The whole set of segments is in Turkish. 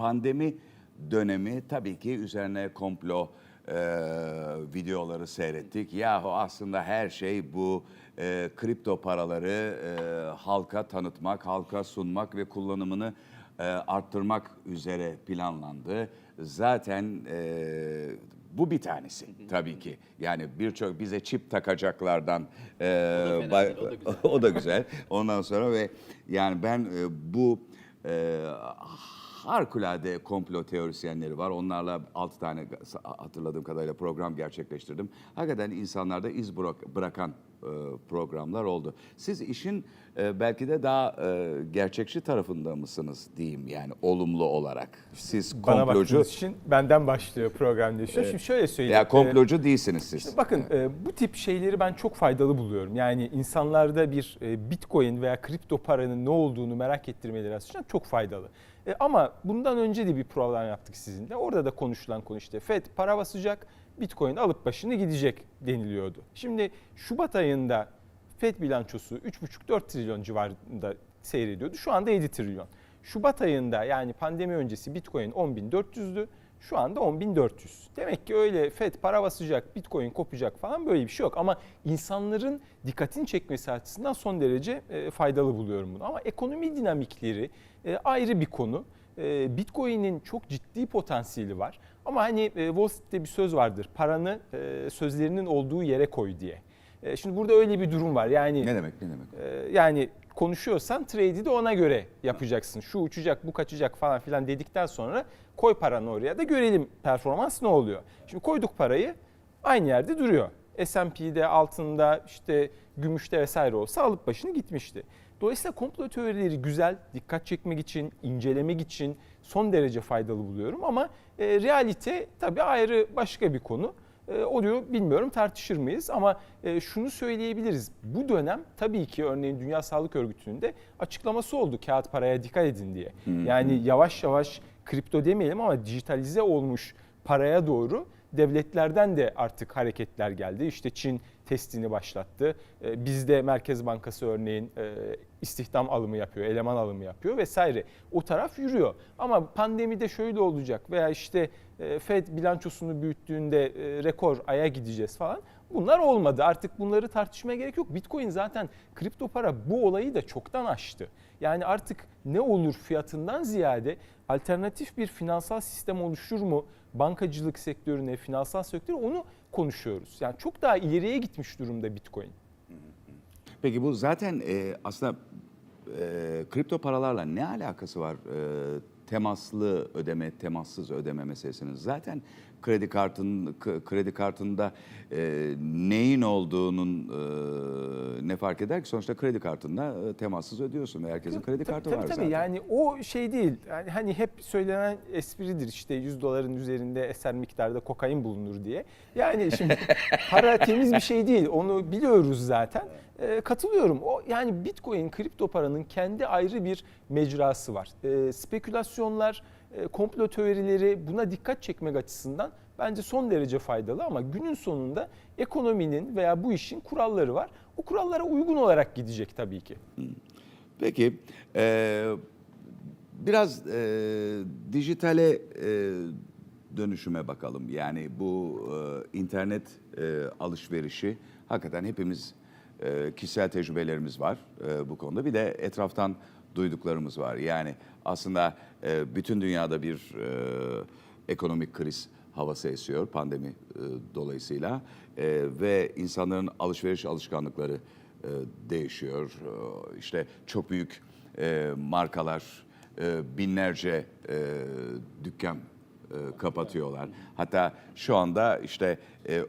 pandemi dönemi tabii ki üzerine komplo e, videoları seyrettik. Yahu aslında her şey bu e, kripto paraları e, halka tanıtmak, halka sunmak ve kullanımını e, arttırmak üzere planlandı. Zaten e, bu bir tanesi tabii ki. Yani birçok bize çip takacaklardan e, fena bay- değil, o da güzel. o da güzel. Ondan sonra ve yani ben e, bu e, harikulade komplo teorisyenleri var. Onlarla 6 tane hatırladığım kadarıyla program gerçekleştirdim. Hakikaten insanlarda iz bırak- bırakan e, programlar oldu. Siz işin e, belki de daha e, gerçekçi tarafında mısınız diyeyim yani olumlu olarak. Siz Bana komplocu baktığınız için benden başlıyor program diye düşünüyorum. Şimdi şöyle söyleyeyim. ya komplocu değilsiniz siz. Bakın e, bu tip şeyleri ben çok faydalı buluyorum. Yani insanlarda bir bitcoin veya kripto paranın ne olduğunu merak ettirmeleri açısından çok faydalı. E, ama bundan önce de bir program yaptık sizinle. Orada da konuşulan konu işte FED para basacak, bitcoin alıp başını gidecek deniliyordu. Şimdi Şubat ayında FED bilançosu 3,5-4 trilyon civarında seyrediyordu. Şu anda 7 trilyon. Şubat ayında yani pandemi öncesi bitcoin 10.400'dü. Şu anda 10.400. Demek ki öyle FED para basacak, Bitcoin kopacak falan böyle bir şey yok. Ama insanların dikkatini çekmesi açısından son derece e, faydalı buluyorum bunu. Ama ekonomi dinamikleri e, ayrı bir konu. E, Bitcoin'in çok ciddi potansiyeli var. Ama hani e, Wall Street'te bir söz vardır. Paranı e, sözlerinin olduğu yere koy diye. E, Şimdi burada öyle bir durum var. Yani Ne demek ne demek? ee, yani konuşuyorsan trade'i de ona göre yapacaksın. Şu uçacak, bu kaçacak falan filan dedikten sonra koy paranı oraya da görelim performans ne oluyor. Şimdi koyduk parayı aynı yerde duruyor. S&P'de, altında, işte gümüşte vesaire olsa alıp başını gitmişti. Dolayısıyla komplo teorileri güzel, dikkat çekmek için, incelemek için son derece faydalı buluyorum ama e, realite tabii ayrı başka bir konu. E, oluyor bilmiyorum tartışır mıyız ama e, şunu söyleyebiliriz. Bu dönem tabii ki örneğin Dünya Sağlık Örgütü'nün de açıklaması oldu kağıt paraya dikkat edin diye. Yani yavaş yavaş kripto demeyelim ama dijitalize olmuş paraya doğru devletlerden de artık hareketler geldi. İşte Çin testini başlattı. E, Bizde Merkez Bankası örneğin e, istihdam alımı yapıyor, eleman alımı yapıyor vesaire. O taraf yürüyor. Ama pandemide şöyle olacak veya işte e, Fed bilançosunu büyüttüğünde e, rekor aya gideceğiz falan. Bunlar olmadı. Artık bunları tartışmaya gerek yok. Bitcoin zaten kripto para bu olayı da çoktan aştı. Yani artık ne olur fiyatından ziyade alternatif bir finansal sistem oluşur mu? Bankacılık sektörüne, finansal sektöre onu konuşuyoruz. Yani çok daha ileriye gitmiş durumda Bitcoin. Peki bu zaten e, aslında e, kripto paralarla ne alakası var? E, temaslı ödeme, temassız ödeme meselesinin. Zaten kredi kartın k- kredi kartında e, neyin olduğunun e, ne fark eder ki? Sonuçta kredi kartında e, temassız ödüyorsun ve herkesin kredi kartı tabii, var tabii. zaten. Yani o şey değil. Yani hani hep söylenen espridir işte 100 doların üzerinde eser miktarda kokain bulunur diye. Yani şimdi para temiz bir şey değil. Onu biliyoruz zaten. Ee, katılıyorum. O yani Bitcoin kripto paranın kendi ayrı bir mecrası var. Ee, spekülasyonlar, e, komplo teorileri buna dikkat çekmek açısından bence son derece faydalı ama günün sonunda ekonominin veya bu işin kuralları var. O kurallara uygun olarak gidecek tabii ki. Peki e, biraz e, dijitale e, dönüşüme bakalım. Yani bu e, internet e, alışverişi hakikaten hepimiz e, kişisel tecrübelerimiz var e, bu konuda. Bir de etraftan duyduklarımız var. Yani aslında e, bütün dünyada bir e, ekonomik kriz havası esiyor pandemi e, dolayısıyla E, ve insanların alışveriş alışkanlıkları e, değişiyor. E, işte çok büyük e, markalar e, binlerce e, dükkan e, kapatıyorlar. Hatta şu anda işte e,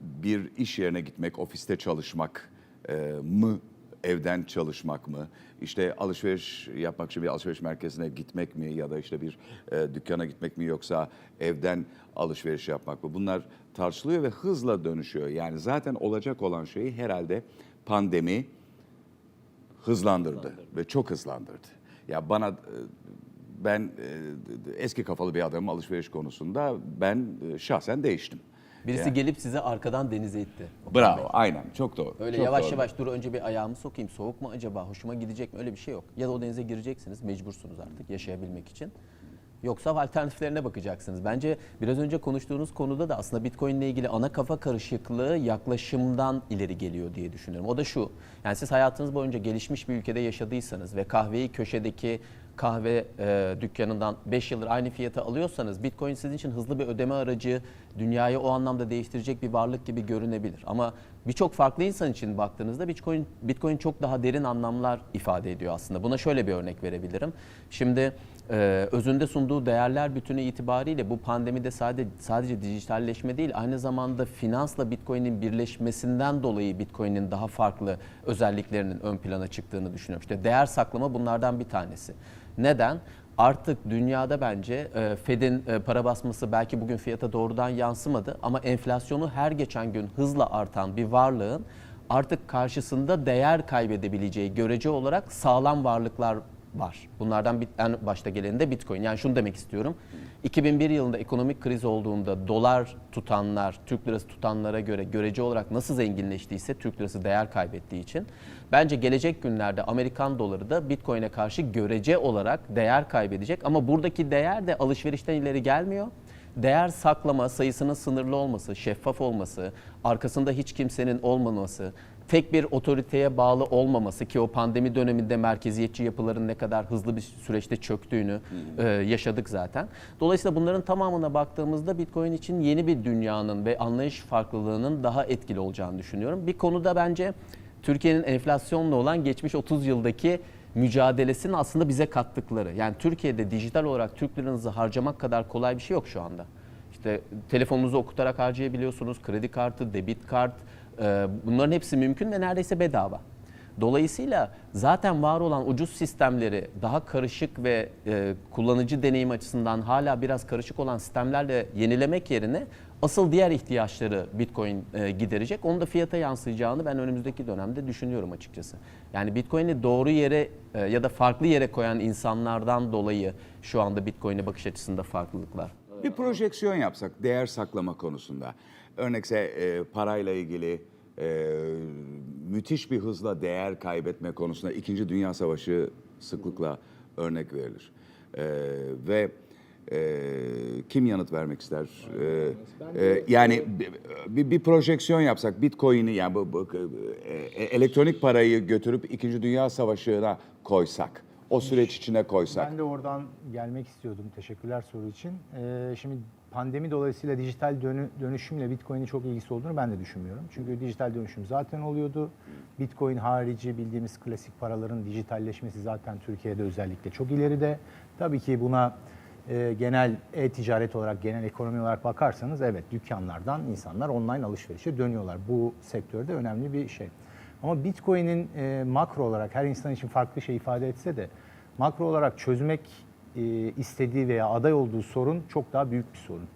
bir iş yerine gitmek, ofiste çalışmak e, mı, evden çalışmak mı, işte alışveriş yapmak için bir alışveriş merkezine gitmek mi ya da işte bir e, dükkana gitmek mi yoksa evden alışveriş yapmak mı? Bunlar tartışılıyor ve hızla dönüşüyor. Yani zaten olacak olan şeyi herhalde pandemi hızlandırdı ve çok hızlandırdı. Ya bana e, ben e, eski kafalı bir adamım alışveriş konusunda ben e, şahsen değiştim. Birisi Yani- gelip size arkadan denize itti. Bravo, aynen çok doğru. Öyle çok yavaş doğru. yavaş dur önce bir ayağımı sokayım. Soğuk mu acaba? Hoşuma gidecek mi? Öyle bir şey yok. Ya da o denize gireceksiniz. Mecbursunuz artık yaşayabilmek için. Yoksa alternatiflerine bakacaksınız. Bence biraz önce konuştuğunuz konuda da aslında Bitcoin ile ilgili ana kafa karışıklığı yaklaşımdan ileri geliyor diye düşünüyorum. O da şu. Yani siz hayatınız boyunca gelişmiş bir ülkede yaşadıysanız ve kahveyi köşedeki kahve e, dükkanından 5 yıldır aynı fiyata alıyorsanız Bitcoin sizin için hızlı bir ödeme aracı, dünyayı o anlamda değiştirecek bir varlık gibi görünebilir. Ama birçok farklı insan için baktığınızda Bitcoin Bitcoin çok daha derin anlamlar ifade ediyor aslında. Buna şöyle bir örnek verebilirim. Şimdi e, özünde sunduğu değerler bütünü itibariyle bu pandemide sadece sadece dijitalleşme değil aynı zamanda finansla Bitcoin'in birleşmesinden dolayı Bitcoin'in daha farklı özelliklerinin ön plana çıktığını düşünüyorum. İşte değer saklama bunlardan bir tanesi. Neden? Artık dünyada bence e, Fed'in e, para basması belki bugün fiyata doğrudan yansımadı ama enflasyonu her geçen gün hızla artan bir varlığın artık karşısında değer kaybedebileceği görece olarak sağlam varlıklar var. Bunlardan bir, en başta geleni de Bitcoin. Yani şunu demek istiyorum. 2001 yılında ekonomik kriz olduğunda dolar tutanlar, Türk lirası tutanlara göre görece olarak nasıl zenginleştiyse Türk lirası değer kaybettiği için bence gelecek günlerde Amerikan doları da Bitcoin'e karşı görece olarak değer kaybedecek. Ama buradaki değer de alışverişten ileri gelmiyor değer saklama, sayısının sınırlı olması, şeffaf olması, arkasında hiç kimsenin olmaması, tek bir otoriteye bağlı olmaması ki o pandemi döneminde merkeziyetçi yapıların ne kadar hızlı bir süreçte çöktüğünü e, yaşadık zaten. Dolayısıyla bunların tamamına baktığımızda Bitcoin için yeni bir dünyanın ve anlayış farklılığının daha etkili olacağını düşünüyorum. Bir konuda bence Türkiye'nin enflasyonla olan geçmiş 30 yıldaki mücadelesinin aslında bize kattıkları. Yani Türkiye'de dijital olarak Türk liranızı harcamak kadar kolay bir şey yok şu anda. İşte telefonunuzu okutarak harcayabiliyorsunuz, kredi kartı, debit kart, bunların hepsi mümkün ve neredeyse bedava. Dolayısıyla zaten var olan ucuz sistemleri daha karışık ve e, kullanıcı deneyim açısından hala biraz karışık olan sistemlerle yenilemek yerine asıl diğer ihtiyaçları Bitcoin e, giderecek. Onun da fiyata yansıyacağını ben önümüzdeki dönemde düşünüyorum açıkçası. Yani Bitcoin'i doğru yere e, ya da farklı yere koyan insanlardan dolayı şu anda Bitcoin'e bakış açısında farklılıklar. Bir projeksiyon yapsak değer saklama konusunda. Örnekse e, parayla ilgili e, müthiş bir hızla değer kaybetme konusunda İkinci Dünya Savaşı sıklıkla örnek verilir. E, ve e, kim yanıt vermek ister? E, e, yani bir, bir projeksiyon yapsak Bitcoin'i yani bu, bu, e, elektronik parayı götürüp İkinci Dünya Savaşı'na koysak, o süreç içine koysak. Ben de oradan gelmek istiyordum. Teşekkürler soru için. Ee, şimdi pandemi dolayısıyla dijital dönü- dönüşümle Bitcoin'in çok ilgisi olduğunu ben de düşünmüyorum. Çünkü dijital dönüşüm zaten oluyordu. Bitcoin harici bildiğimiz klasik paraların dijitalleşmesi zaten Türkiye'de özellikle çok ileride. Tabii ki buna e, genel e-ticaret olarak, genel ekonomi olarak bakarsanız evet dükkanlardan insanlar online alışverişe dönüyorlar. Bu sektörde önemli bir şey. Ama Bitcoin'in e, makro olarak her insan için farklı şey ifade etse de makro olarak çözmek e, istediği veya aday olduğu sorun çok daha büyük bir sorun.